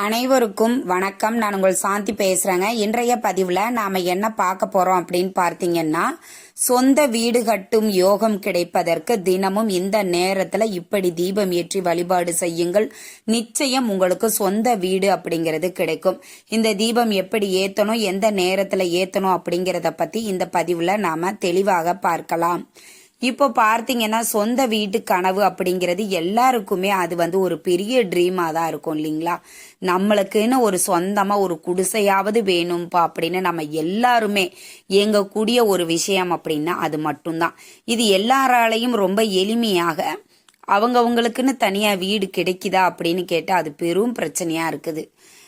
அனைவருக்கும் வணக்கம். நான் உங்கள் சாந்தி பேசுறேங்க. இன்றைய பதிவுல நாம என்ன பார்க்க போறோம் அப்படின்னு பார்த்தீங்கன்னா சொந்த வீடு கட்டும் யோகம் கிடைப்பதற்கு தினமும் இந்த நேரத்துல இப்படி தீபம் ஏற்றி வழிபாடு செய்யுங்கள். நிச்சயம் உங்களுக்கு சொந்த வீடு அப்படிங்கிறது கிடைக்கும். இந்த தீபம் எப்படி ஏத்தணும் எந்த நேரத்துல ஏத்தணும் அப்படிங்கறத பத்தி இந்த பதிவுல நாம தெளிவாக பார்க்கலாம். இப்போ பார்த்தீங்கன்னா சொந்த வீட்டு கனவு அப்படிங்கிறது எல்லாருக்குமே அது வந்து ஒரு பெரிய ட்ரீமாக தான் இருக்கும் இல்லைங்களா? நம்மளுக்குன்னு ஒரு சொந்தமாக ஒரு குடிசையாவது வேணும்ப்பா அப்படின்னு நம்ம எல்லாருமே இயங்கக்கூடிய ஒரு விஷயம் அப்படின்னா அது மட்டும்தான். இது எல்லாராலையும் ரொம்ப எளிமையாக அவங்கவுங்களுக்குன்னு தனியாக வீடு கிடைக்குதா அப்படின்னு கேட்டால் அது பெரும் பிரச்சனையாக இருக்குது.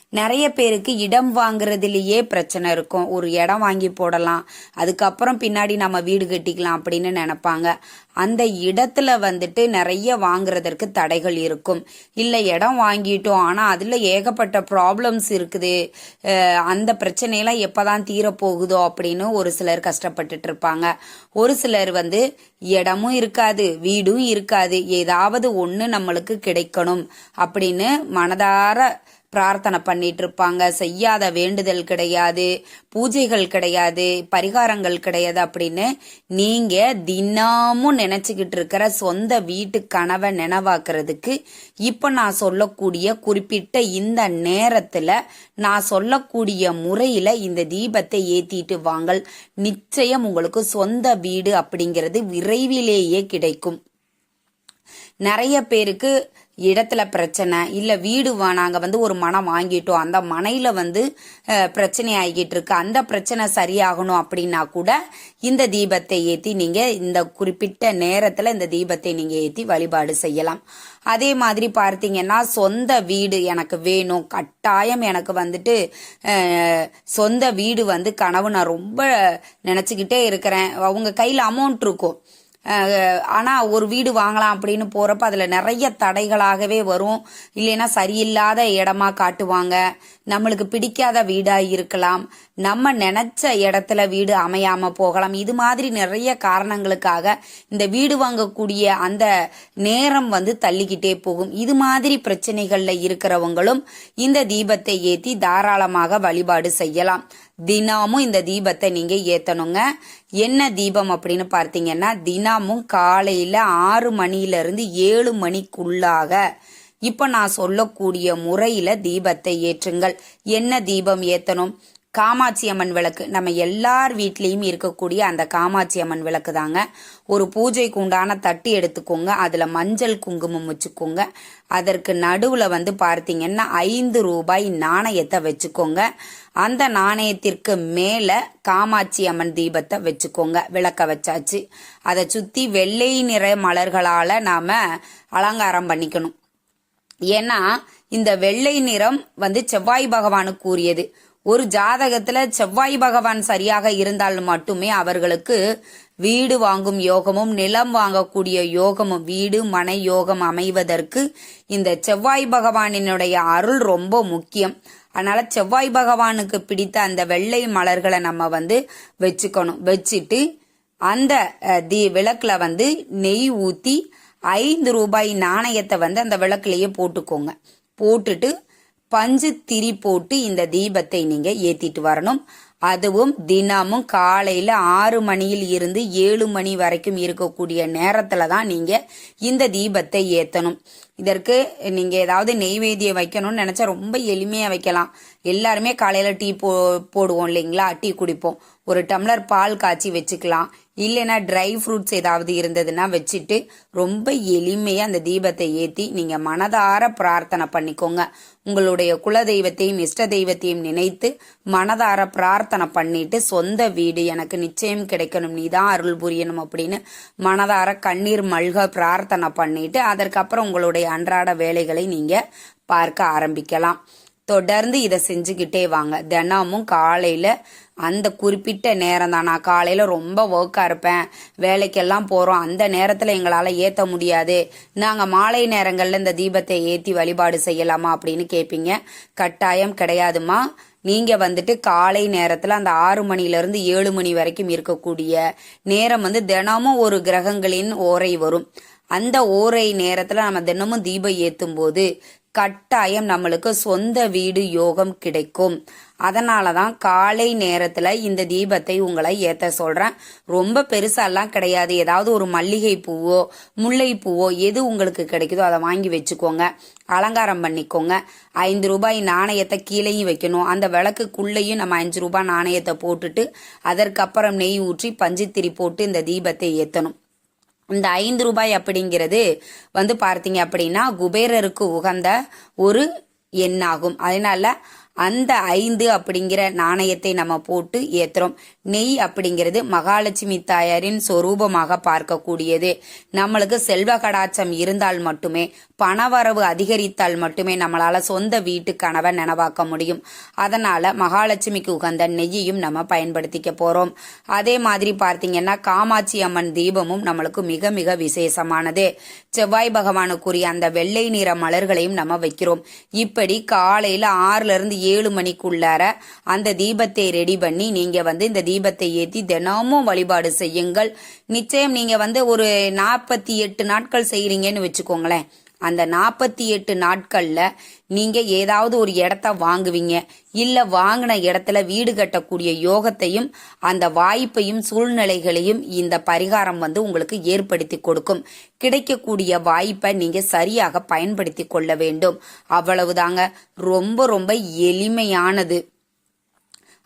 நிறைய பேருக்கு இடம் வாங்குறதுலேயே பிரச்சனை இருக்கும். ஒரு இடம் வாங்கி போடலாம். அதுக்கப்புறம் பின்னாடி நம்ம வீடு கட்டிக்கலாம் அப்படின்னு நினைப்பாங்க. அந்த இடத்துல வந்துட்டு நிறைய வாங்குறதற்கு தடைகள் இருக்கும். இல்லை இடம் வாங்கிட்டோம். ஆனால் அதில் ஏகப்பட்ட ப்ராப்ளம்ஸ் இருக்குது. அந்த பிரச்சனையெல்லாம் எப்போதான் தீரப்போகுதோ அப்படின்னு ஒரு சிலர் கஷ்டப்பட்டுட்டு இருப்பாங்க. ஒரு சிலர் வந்து இடமும் இருக்காது வீடும் இருக்காது. ஏதாவது ஒன்று நம்மளுக்கு கிடைக்கணும் அப்படின்னு மனதார பிரார்த்தனை பண்ணிட்டு இருப்பாங்க செய்யாத வேண்டுதல் கிடையாது. பூஜைகள் கிடையாது. பரிகாரங்கள் கிடையாது அப்படின்னு நீங்க தினமும் நினைச்சுக்கிட்டு இருக்கிற சொந்த வீட்டு கனவை நினைவாக்குறதுக்கு இப்ப நான் சொல்லக்கூடிய குறிப்பிட்ட இந்த நேரத்துல நான் சொல்லக்கூடிய முறையில இந்த தீபத்தை ஏத்திட்டு வாங்கள் நிச்சயம் உங்களுக்கு சொந்த வீடு அப்படிங்கிறது விரைவிலேயே கிடைக்கும். நிறைய பேருக்கு இடத்துல பிரச்சனை இல்லை வீடு நாங்கள் வந்து ஒரு மனம் வாங்கிட்டோம். அந்த மனையில் வந்து பிரச்சனை ஆகிக்கிட்டு இருக்கு. அந்த பிரச்சனை சரியாகணும் அப்படின்னா கூட இந்த தீபத்தை ஏற்றி நீங்கள் இந்த குறிப்பிட்ட நேரத்தில் இந்த தீபத்தை நீங்கள் ஏற்றி வழிபாடு செய்யலாம். அதே மாதிரி பார்த்தீங்கன்னா சொந்த வீடு எனக்கு வேணும். கட்டாயம் எனக்கு வந்துட்டு சொந்த வீடு வந்து கனவு நான் ரொம்ப நினச்சிக்கிட்டே இருக்கிறேன். அவங்க கையில் அமௌண்ட் இருக்கும். ஆனால் ஒரு வீடு வாங்கலாம் அப்படின்னு போகிறப்ப அதில் நிறைய தடைகளாகவே வரும். இல்லைன்னா சரியில்லாத இடமா காட்டுவாங்க. நம்மளுக்கு பிடிக்காத வீடா இருக்கலாம். நம்ம நினைச்ச இடத்துல வீடு அமையாம போகலாம். இது மாதிரி நிறைய காரணங்களுக்காக இந்த வீடு வாங்கக்கூடிய அந்த நேரம் வந்து தள்ளிக்கிட்டே போகும். இது மாதிரி பிரச்சனைகள்ல இருக்கிறவங்களும் இந்த தீபத்தை ஏத்தி தாராளமாக வழிபாடு செய்யலாம். தினமும் இந்த தீபத்தை நீங்க ஏத்தணுங்க. என்ன தீபம் அப்படின்னு பார்த்தீங்கன்னா தினமும் காலையில ஆறு மணியிலிருந்து ஏழு மணிக்குள்ளாக இப்ப நான் சொல்லக்கூடிய முறையில தீபத்தை ஏற்றுங்கள். என்ன தீபம் ஏத்தணும்? காமாட்சி அம்மன் விளக்கு. நம்ம எல்லார் வீட்லேயும் இருக்கக்கூடிய அந்த காமாட்சி அம்மன் விளக்கு தாங்க. ஒரு பூஜைக்கு உண்டான தட்டி எடுத்துக்கோங்க. அதில் மஞ்சள் குங்குமம் வச்சுக்கோங்க. அதற்கு நடுவில் வந்து பார்த்தீங்கன்னா ஐந்து ரூபாய் நாணயத்தை வச்சுக்கோங்க. அந்த நாணயத்திற்கு மேலே காமாட்சி அம்மன் தீபத்தை வச்சுக்கோங்க. விளக்க வச்சாச்சு. அதை சுற்றி வெள்ளை நிற மலர்களால் நாம் அலங்காரம் பண்ணிக்கணும். ஏன்னா இந்த வெள்ளை நிறம் வந்து செவ்வாய் பகவானுக்கு கூறியது. ஒரு ஜாதகத்துல செவ்வாய் பகவான் சரியாக இருந்தால் மட்டுமே அவர்களுக்கு வீடு வாங்கும் யோகமும் நிலம் வாங்கக்கூடிய யோகமும் வீடு மனை யோகம் அமைவதற்கு இந்த செவ்வாய் பகவானினுடைய அருள் ரொம்ப முக்கியம். அதனால செவ்வாய் பகவானுக்கு பிடித்த அந்த வெள்ளை மலர்களை நம்ம வந்து வச்சுக்கணும். வச்சுட்டு அந்த தி விளக்குல வந்து நெய் ஊத்தி ஐந்து ரூபாய் நாணயத்தை வந்து அந்த விளக்குலையே போட்டுக்கோங்க. போட்டுட்டு பஞ்சு திரி போட்டு இந்த தீபத்தை நீங்க ஏத்திட்டு வரணும். அதுவும் தினமும் காலையில ஆறு மணியில் இருந்து ஏழு மணி வரைக்கும் இருக்கக்கூடிய நேரத்துல தான் நீங்க இந்த தீபத்தை ஏத்தணும். இதற்கு நீங்க ஏதாவது நெய்வேதியம் வைக்கணும்னு நினைச்சா ரொம்ப எளிமையா வைக்கலாம். எல்லாருமே காலையில டீ போ போடுவோம் இல்லைங்களா? டீ குடிப்போம். ஒரு டம்ளர் பால் காய்ச்சி வச்சுக்கலாம். இல்லைன்னா ட்ரை ஃப்ரூட்ஸ் ஏதாவது இருந்ததுன்னா வச்சுட்டு ரொம்ப எளிமையாக அந்த தீபத்தை ஏற்றி நீங்கள் மனதார பிரார்த்தனை பண்ணிக்கோங்க. உங்களுடைய குல தெய்வத்தையும் இஷ்ட தெய்வத்தையும் நினைத்து மனதார பிரார்த்தனை பண்ணிட்டு சொந்த வீடு எனக்கு நிச்சயம் கிடைக்கணும். நீ தான் அருள் புரியணும் அப்படின்னு மனதார கண்ணீர் மல்க பிரார்த்தனை பண்ணிட்டு அதற்கப்புறம் உங்களுடைய அன்றாட வேலைகளை நீங்கள் பார்க்க ஆரம்பிக்கலாம். தொடர்ந்து இதை செஞ்சுக்கிட்டே வாங்க. தினமும் காலையில் அந்த குறிப்பிட்ட நேரம் தான். நான் காலையில் ரொம்ப ஒர்க்காக இருப்பேன். வேலைக்கெல்லாம் போகிறோம் அந்த நேரத்தில் எங்களால் ஏற்ற முடியாது. நாங்கள் மாலை நேரங்களில் இந்த தீபத்தை ஏற்றி வழிபாடு செய்யலாமா அப்படின்னு கேட்பீங்க கட்டாயம் கிடையாதுமா. நீங்கள் வந்துட்டு காலை நேரத்தில் அந்த ஆறு மணிலேருந்து ஏழு மணி வரைக்கும் இருக்கக்கூடிய நேரம் வந்து தினமும் ஒரு கிரகங்களின் ஓரை வரும். அந்த ஓரை நேரத்தில் நம்ம தினமும் தீபம் ஏற்றும் போது கட்டாயம் நம்மளுக்கு சொந்த வீடு யோகம் கிடைக்கும். அதனால தான் காலை நேரத்தில் இந்த தீபத்தை உங்களை ஏற்ற சொல்கிறேன் ரொம்ப பெருசாலாம் கிடையாது. ஏதாவது ஒரு மல்லிகை பூவோ முல்லை பூவோ எது உங்களுக்கு கிடைக்குதோ அதை வாங்கி வச்சுக்கோங்க. அலங்காரம் பண்ணிக்கோங்க. ஐந்து ரூபாய் நாணயத்தை கீழேயும் வைக்கணும். அந்த விளக்குக்குள்ளேயும் நம்ம அஞ்சு ரூபாய் நாணயத்தை போட்டுட்டு அதற்கப்புறம் நெய் ஊற்றி பஞ்சுத்திரி போட்டு இந்த தீபத்தை ஏற்றணும் இந்த ஐந்து ரூபாய் அப்படிங்கிறது வந்து பார்த்தீங்க அப்படின்னா குபேரருக்கு உகந்த ஒரு எண்ணாகும். அதனால அந்த ஐந்து அப்படிங்கிற நாணயத்தை நம்ம போட்டு ஏத்துறோம். நெய் அப்படிங்கிறது மகாலட்சுமி தாயாரின் சொரூபமாக பார்க்கக்கூடியது. நம்மளுக்கு செல்வ கடாச்சம் இருந்தால் மட்டுமே பணவரவு அதிகரித்தால் மட்டுமே நம்மளால சொந்த வீட்டு கனவை நனவாக்க முடியும். அதனால மகாலட்சுமிக்கு உகந்த நெய்யையும் நம்ம பயன்படுத்திக்க போறோம். அதே மாதிரி பார்த்தீங்கன்னா காமாட்சி அம்மன் தீபமும் நம்மளுக்கு மிக மிக விசேஷமானது. செவ்வாய் பகவானுக்குரிய அந்த வெள்ளை நிற மலர்களையும் நம்ம வைக்கிறோம். இப்படி காலையில ஆறுல இருந்து ஏழு மணிக்குள்ளார அந்த தீபத்தை ரெடி பண்ணி நீங்க வந்து இந்த தீபத்தை ஏத்தி தினமும் வழிபாடு செய்யுங்கள். நிச்சயம் நீங்க வந்து ஒரு நாற்பத்தி எட்டு நாட்கள் செய்கிறீங்கன்னு வச்சுக்கோங்களேன். அந்த நாற்பத்தி எட்டு நாட்கள்ல நீங்க ஏதாவது ஒரு இடத்த வாங்குவீங்க. இல்ல வாங்கின இடத்துல வீடு கட்டக்கூடிய யோகத்தையும் அந்த வாய்ப்பையும் சூழ்நிலைகளையும் இந்த பரிகாரம் வந்து உங்களுக்கு ஏற்படுத்தி கொடுக்கும். கிடைக்கக்கூடிய வாய்ப்பை நீங்க சரியாக பயன்படுத்தி கொள்ள வேண்டும். அவ்வளவுதாங்க. ரொம்ப ரொம்ப எளிமையானது.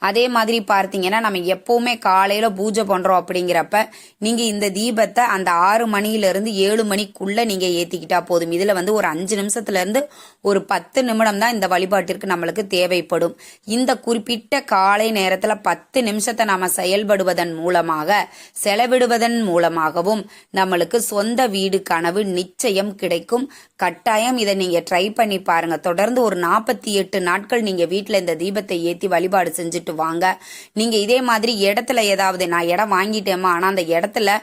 அதே மாதிரி பார்த்தீங்கன்னா நம்ம எப்பவுமே காலையில பூஜை பண்றோம் அப்படிங்கிறப்ப நீங்க இந்த தீபத்தை அந்த ஆறு மணியில இருந்து ஏழு மணிக்குள்ள நீங்க ஏத்திக்கிட்டா போதும். இதுல வந்து ஒரு அஞ்சு நிமிஷத்துல இருந்து ஒரு பத்து நிமிடம் தான் இந்த வழிபாட்டிற்கு நம்மளுக்கு தேவைப்படும். இந்த குறிப்பிட்ட காலை நேரத்துல பத்து நிமிஷத்தை நாம செயல்படுவதன் மூலமாக செலவிடுவதன் மூலமாகவும் நம்மளுக்கு சொந்த வீடு கனவு நிச்சயம் கிடைக்கும். கட்டாயம் இதை நீங்க ட்ரை பண்ணி பாருங்க. தொடர்ந்து ஒரு நாற்பத்தி எட்டு நாட்கள் நீங்க வீட்டுல இந்த தீபத்தை ஏத்தி வழிபாடு செஞ்சுட்டு வாங்க. நீங்க இதே மாதிரி இடத்துல ஏதாவது நான் இடம் வாங்கிட்டேமா ஆனா அந்த இடத்துல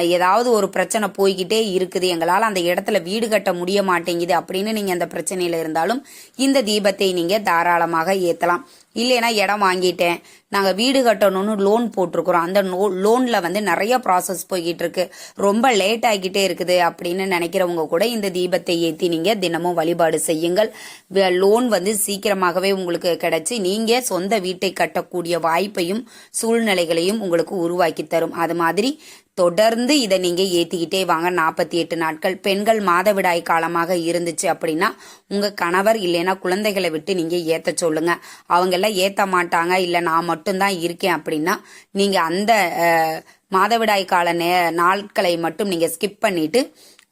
ஏதாவது ஒரு பிரச்சனை போய்கிட்டே இருக்குது. எங்களால் அந்த இடத்துல வீடு கட்ட முடிய மாட்டேங்குது அப்படின்னு நீங்க அந்த பிரச்சனையில இருந்தாலும் இந்த தீபத்தை நீங்க தாராளமாக ஏத்தலாம். இல்லைன்னா இடம் வாங்கிட்டேன். நாங்கள் வீடு கட்டணும்னு லோன் போட்டிருக்கிறோம். அந்த நோ லோனில் வந்து நிறைய ப்ராசஸ் போய்கிட்டு இருக்கு ரொம்ப லேட் ஆகிக்கிட்டே இருக்குது அப்படின்னு நினைக்கிறவங்க கூட இந்த தீபத்தை ஏற்றி நீங்கள் தினமும் வழிபாடு செய்யுங்கள். லோன் வந்து சீக்கிரமாகவே உங்களுக்கு கிடைச்சி நீங்கள் சொந்த வீட்டை கட்டக்கூடிய வாய்ப்பையும் சூழ்நிலைகளையும் உங்களுக்கு உருவாக்கி தரும். அது மாதிரி தொடர்ந்து இதை நீங்க ஏத்திக்கிட்டே வாங்க. நாற்பத்தி எட்டு நாட்கள் பெண்கள் மாதவிடாய் காலமாக இருந்துச்சு அப்படின்னா உங்க கணவர் இல்லைன்னா குழந்தைகளை விட்டு நீங்க ஏத்த சொல்லுங்க. அவங்க எல்லாம் ஏத்த மாட்டாங்க. இல்ல நான் மட்டும்தான் இருக்கேன் அப்படின்னா நீங்க அந்த மாதவிடாய் கால நே நாட்களை மட்டும் நீங்க ஸ்கிப் பண்ணிட்டு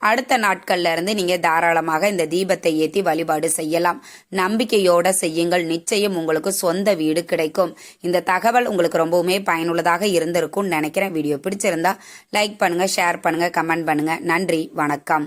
அடுத்த நாட்கள்ல இருந்து நீங்க தாராளமாக இந்த தீபத்தை ஏத்தி வழிபாடு செய்யலாம். நம்பிக்கையோட செய்யுங்கள். நிச்சயம் உங்களுக்கு சொந்த வீடு கிடைக்கும். இந்த தகவல் உங்களுக்கு ரொம்பவுமே பயனுள்ளதாக இருந்திருக்கும்னு நினைக்கிறேன். வீடியோ பிடிச்சிருந்தா லைக் பண்ணுங்க ஷேர் பண்ணுங்க கமெண்ட் பண்ணுங்க. நன்றி வணக்கம்.